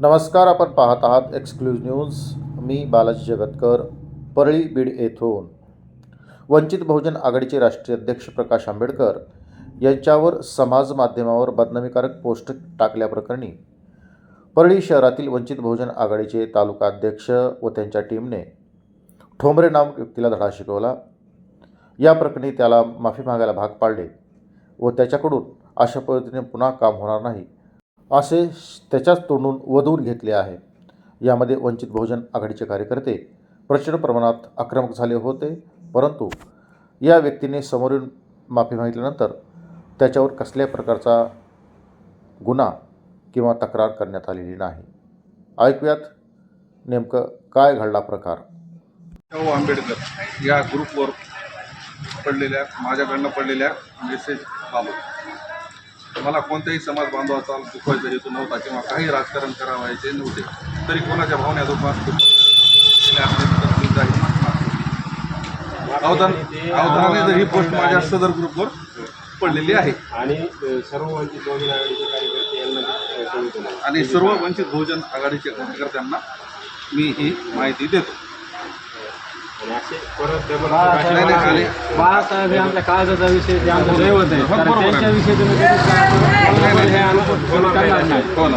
नमस्कार आपण पाहत आहात एक्सक्लुझिव्ह न्यूज मी बालाजी जगतकर परळी बीड येथून. वंचित बहुजन आघाडीचे राष्ट्रीय अध्यक्ष प्रकाश आंबेडकर यांच्यावर समाज माध्यमावर बदनामीकारक पोस्ट टाकल्याप्रकरणी परळी शहरातील वंचित बहुजन आघाडीचे तालुका अध्यक्ष व त्यांच्या टीमने ठोंबरे नामक व्यक्तीला धडा शिकवला. या प्रकरणी त्याला माफी मागायला भाग पाडले व त्याच्याकडून अशा पद्धतीने पुन्हा काम होणार नाही. असे त्याच्याच तोंडून वधवून घेतले आहे. यामध्ये वंचित बहुजन आघाडीचे कार्यकर्ते प्रचंड प्रमाणात आक्रमक झाले होते परंतु या व्यक्तीने समोरून माफी मागितल्यानंतर त्याच्यावर कसल्याही प्रकारचा गुन्हा किंवा तक्रार करण्यात आलेली नाही. ऐकूयात नेमकं काय घडला प्रकार. शाहू आंबेडकर या ग्रुपवर पडलेल्या माझ्याकडनं पडलेल्या मेसेज बाबत. मला कोणत्याही समाज बांधवाचा दुखवायचा हेतू नव्हता किंवा काही राजकारण करावायचे नव्हते तरी कोणाच्या भावना. अवधान अवधानाने जर ही पोस्ट माझ्या सदर ग्रुपवर पडलेली आहे आणि सर्व वंचित बहुजन आघाडीचे कार्यकर्ते यांना. आणि सर्व वंचित बहुजन आघाडीच्या कार्यकर्त्यांना मी ही माहिती देतो आणि असे परत डबल नाही, नाही, आणि बाळासाहेब हे आमच्या काळजाचा विषय ते आमचं दैवत आहे आहे. त्यांच्याविषयी तुम्ही कधी नाही हो ना